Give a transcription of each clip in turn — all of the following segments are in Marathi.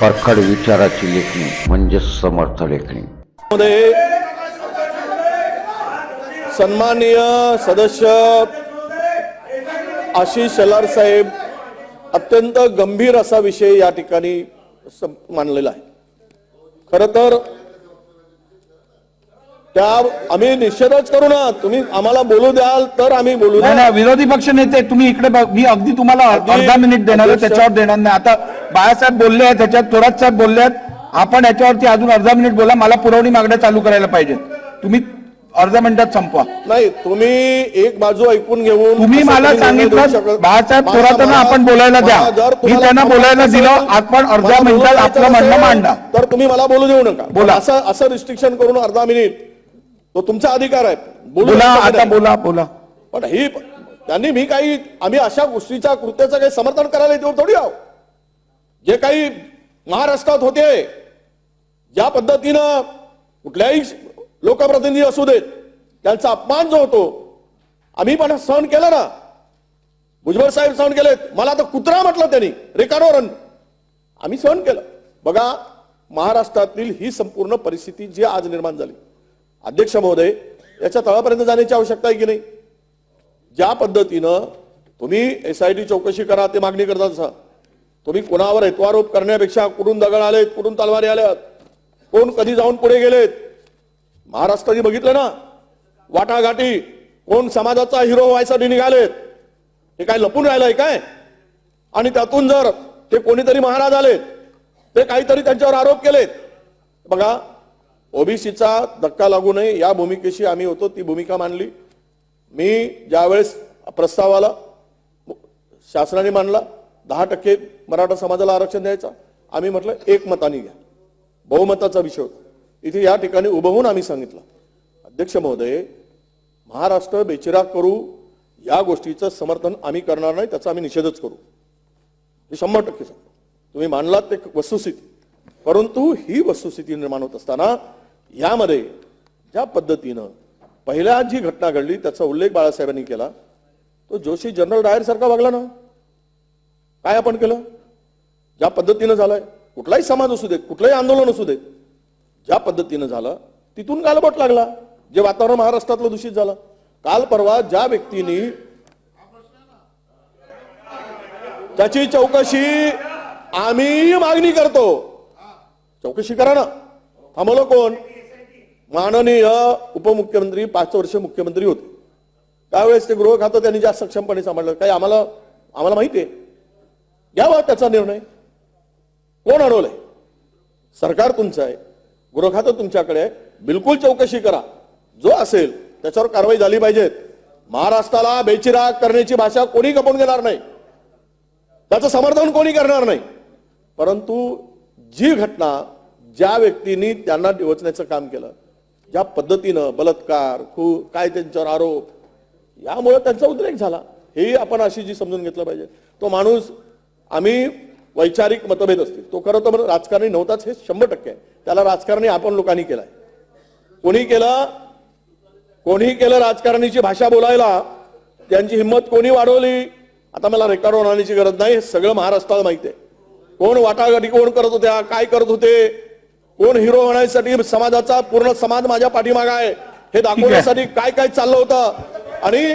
परखड विचाराची लेखणी म्हणजेच समर्थ लेखणी. मध्ये सन्माननीय सदस्य आशिष शेलार साहेब अत्यंत गंभीर असा विषय या ठिकाणी मानलेला मांडलेला आहे. खर तर त्या आम्ही निषेधच करू ना. तुम्ही आम्हाला बोलू द्याल तर आम्ही बोलू नाही नाही विरोधी पक्ष नेते तुम्ही इकडे बघ. मी अगदी तुम्हाला अगदी- अर्धा मिनिट देणार आहे अध्यक्ष- त्याच्यावर देणार नाही. आता बाळासाहेब बोलले आहेत त्याच्यात थोरात साहेब बोलले आहेत. आपण याच्यावरती अजून अर्धा मिनिट बोला मला पुरवणी मागण्या चालू करायला पाहिजे तुम्ही अर्ध्या मिनिटात संपवा. नाही तुम्ही एक बाजू ऐकून घेऊन तुम्ही असं मला काही निर्णय देऊ सांगितलं शकत- बाळासाहेब माझा- थोरातांना मला- आपण बोलायला द्या. मला जर मी तुम्हाला त्यांना बोलायला असेल, दिलं आपण मला अर्ध्या मिनिटात आपलं म्हणणं असेल, मांडा. तर तुम्ही मला बोलू देऊ नका. बोला. असं असं रिस्ट्रिक्शन करून अर्धा मिनिट. तो तुमचा अधिकार आहे. बोलू आता. बोला बोला. पण ही त्यांनी मी काही आम्ही अशा गोष्टीच्या कृत्याचं काही समर्थन करायला येतो थोडी आहो जे काही महाराष्ट्रात होते ज्या पद्धतीनं कुठल्याही लोकप्रतिनिधी असू देत त्यांचा अपमान जो होतो आम्ही पण सहन केला ना. भुजबळ साहेब सहन केलेत. मला तर कुत्रा म्हटलं त्यांनी रेकॉर्डवर आम्ही सहन केलं. बघा महाराष्ट्रातील ही संपूर्ण परिस्थिती जी आज निर्माण झाली. अध्यक्ष महोदय याच्या तळापर्यंत जाण्याची आवश्यकता आहे की नाही? ज्या पद्धतीनं तुम्ही एस आय टी चौकशी करा ते मागणी करता तसा तुम्ही कोणावर हेत्वारोप करण्यापेक्षा कुठून दगड आलेत कुठून तलवारी आल्यात कोण कधी जाऊन पुढे गेलेत? महाराष्ट्राने बघितलं ना वाटाघाटी कोण समाजाचा हिरो व्हायसाठी निघालेत. हे काय लपून राहिलंय काय? आणि त्यातून जर ते कोणीतरी महाराज आलेत ते काहीतरी त्यांच्यावर आरोप केलेत. बघा ओबीसीचा धक्का लागू नये या भूमिकेशी आम्ही होतो ती भूमिका मांडली. मी ज्यावेळेस प्रस्ताव आला शासनाने मांडला दहा टक्के मराठा समाजाला आरक्षण द्यायचा आम्ही म्हटलं एक मताने घ्या. बहुमताचा विषय होता. इथे या ठिकाणी उभं होऊन आम्ही सांगितलं अध्यक्ष महोदय महाराष्ट्र बेचिराग करू या गोष्टीचं समर्थन आम्ही करणार नाही त्याचा आम्ही निषेधच करू. हे शंभर टक्के सांगतो तुम्ही मानलात ते वस्तुस्थिती. परंतु ही वस्तुस्थिती निर्माण होत असताना यामध्ये ज्या पद्धतीनं पहिल्या जी घटना घडली त्याचा उल्लेख बाळासाहेबांनी केला तो जोशी जनरल डायर सारखा वागला ना? काय आपण केलं? ज्या पद्धतीनं झालंय कुठलाही समाज असू देत कुठलंही आंदोलन असू देत ज्या पद्धतीनं झालं तिथून गालबोट लागला जे वातावरण महाराष्ट्रातलं दूषित झालं. काल परवा ज्या व्यक्तींनी त्याची चौकशी आम्ही मागणी करतो. चौकशी करा ना. थांबवलं कोण? माननीय उपमुख्यमंत्री पाच वर्ष मुख्यमंत्री होते. त्यावेळेस ते गृह खातं त्यांनी जास्त सक्षमपणे सांभाळलं. काही आम्हाला आम्हाला माहिती आहे घ्यावा त्याचा निर्णय. कोण अडवलंय? सरकार तुमचं आहे. गृह खातं तुमच्याकडे आहे. बिलकुल चौकशी करा. जो असेल त्याच्यावर कारवाई झाली पाहिजेत. महाराष्ट्राला बेचिराग करण्याची भाषा कोणी गपून घेणार नाही. त्याचं समर्थन कोणी करणार नाही. परंतु जी घटना ज्या व्यक्तींनी त्यांना डिवचण्याचं काम केलं ज्या पद्धतीनं बलात्कार खू काय त्यांच्यावर आरोप यामुळे त्यांचा उद्रेक झाला. हे आपण अशी जी समजून घेतलं पाहिजे. तो माणूस आम्ही वैचारिक मतभेद असतील तो खरं तर राजकारणी नव्हताच हे शंभर टक्के आहे. त्याला राजकारणी आपण लोकांनी केलाय. कोणी केलं कोणी केलं राजकारणीची भाषा बोलायला त्यांची हिंमत कोणी वाढवली आता मला रेकॉर्ड होण्याची गरज नाही हे सगळं महाराष्ट्राला माहिती आहे. कोण वाटाघाटी कोण करत होत्या काय करत होते कोण हिरो होण्यासाठी समाजाचा पूर्ण समाज माझ्या पाठीमागा आहे हे दाखवण्यासाठी काय काय चाललं होतं? आणि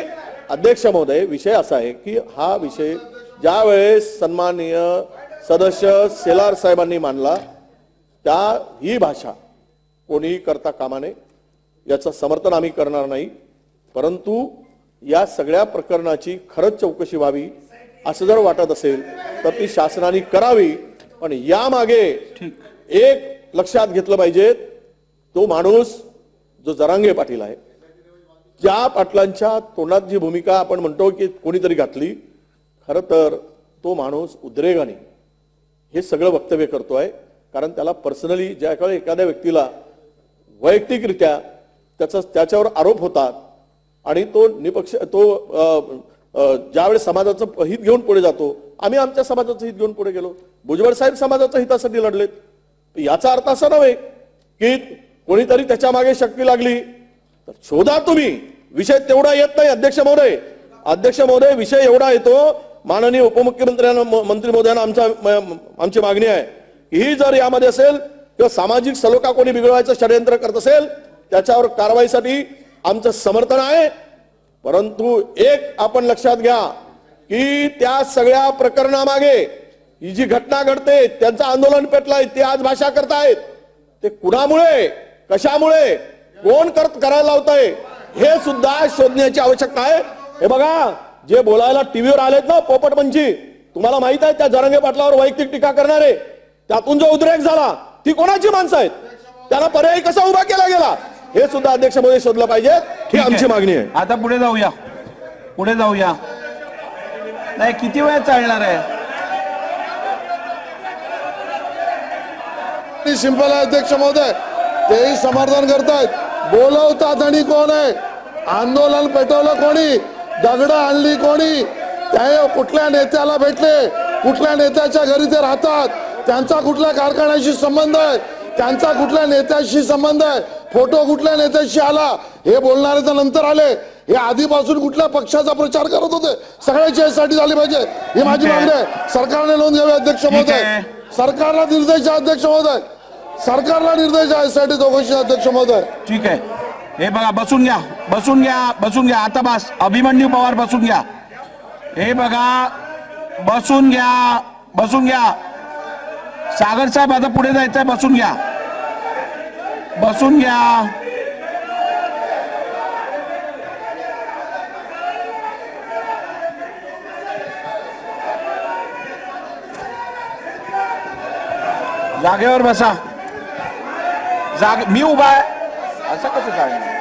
अध्यक्ष महोदय विषय असा आहे की हा विषय ज्या वेळेस सन्माननीय सदस्य सेलार साहेबांनी मांडला त्या ही भाषा कोणीही करता कामा नये याचं समर्थन आम्ही करणार नाही. परंतु या सगळ्या प्रकरणाची खरंच चौकशी व्हावी असं जर वाटत असेल तर ती शासनाने करावी. पण यामागे एक लक्षात घेतलं पाहिजे तो माणूस जो जरांगे पाटील आहे ज्या पाटलांच्या तोंडात जी भूमिका आपण म्हणतो की कोणीतरी घातली खरं तर तो माणूस उद्रेगाने हे सगळं वक्तव्य करतोय कारण त्याला पर्सनली ज्या काळी एखाद्या व्यक्तीला वैयक्तिकरित्या त्याचा त्याच्यावर आरोप होतात आणि तो निपक्ष तो ज्यावेळेस समाजाचं हित घेऊन पुढे जातो आम्ही आमच्या समाजाचं हित घेऊन पुढे गेलो. भुजबळ साहेब समाजाच्या हितासाठी लढलेत. याचा अर्थ असा नव्हे की कोणीतरी त्याच्यामागे शक्ती लागली. तर शोधा तुम्ही. विषय तेवढा येत नाही अध्यक्ष महोदय. अध्यक्ष महोदय विषय एवढा येतो माननीय उपमुख्यमंत्र्यांना म- मंत्री महोदयांना आमच्या आमची मागणी आहे की ही जर यामध्ये असेल किंवा सामाजिक सलोखा कोणी बिघडवायचं षडयंत्र करत असेल त्याच्यावर कारवाईसाठी आमचं समर्थन आहे. परंतु एक आपण लक्षात घ्या की त्या सगळ्या प्रकरणामागे ही जी घटना घडते त्यांचं आंदोलन पेटलंय ते आज भाषा करतायत. ते कुणामुळे कशामुळे कोण करत करायला लावतंय हे सुद्धा शोधण्याची आवश्यकता आहे. हे बघा जे बोलायला टीव्हीवर आलेत ना पोपट तुम्हाला माहीत आहे त्या जरंगे पाटलावर वैयक्तिक टीका करणारे त्यातून जो उद्रेक झाला ती कोणाची माणसं आहेत? त्यांना पर्याय कसा उभा केला गेला? हे सुद्धा अध्यक्षमध्ये शोधलं पाहिजे. ही आमची मागणी आहे. आता पुढे जाऊया. पुढे जाऊया. नाही किती वेळ चालणार आहे? सिंपल आहे अध्यक्ष महोदय तेही समर्थन करतायत. बोलवतात आणि कोण आहे? आंदोलन पेटवलं कोणी? दगड आणली कोणी? त्या कुठल्या नेत्याला भेटले? कुठल्या नेत्याच्या घरी ते राहतात? त्यांचा कुठल्या कारखान्याशी संबंध आहे? त्यांचा कुठल्या नेत्याशी संबंध आहे? फोटो कुठल्या नेत्याशी आला? हे बोलणारे तर नंतर आले. हे आधीपासून कुठल्या पक्षाचा प्रचार करत होते? सगळ्याची यासाठी झाली पाहिजे. ही माझी. मागणी आहे. सरकारने नोंद घ्यावी अध्यक्ष महोदय. आहे. सरकारला निर्देश अध्यक्ष महोदय. सरकारला निर्देश आहे यासाठी चौकशी अध्यक्ष महोदय. ठीक आहे. हे बघा बसून घ्या. बसून घ्या बसून घ्या. आता बस. अभिमन्यू पवार बसून घ्या. हे बघा बसून घ्या बसून घ्या. सागर साहेब आता पुढे जायचंय बसून घ्या. बसून घ्या. जागेवर बसा. जाग मी उभा आहे. असं कसं चालणार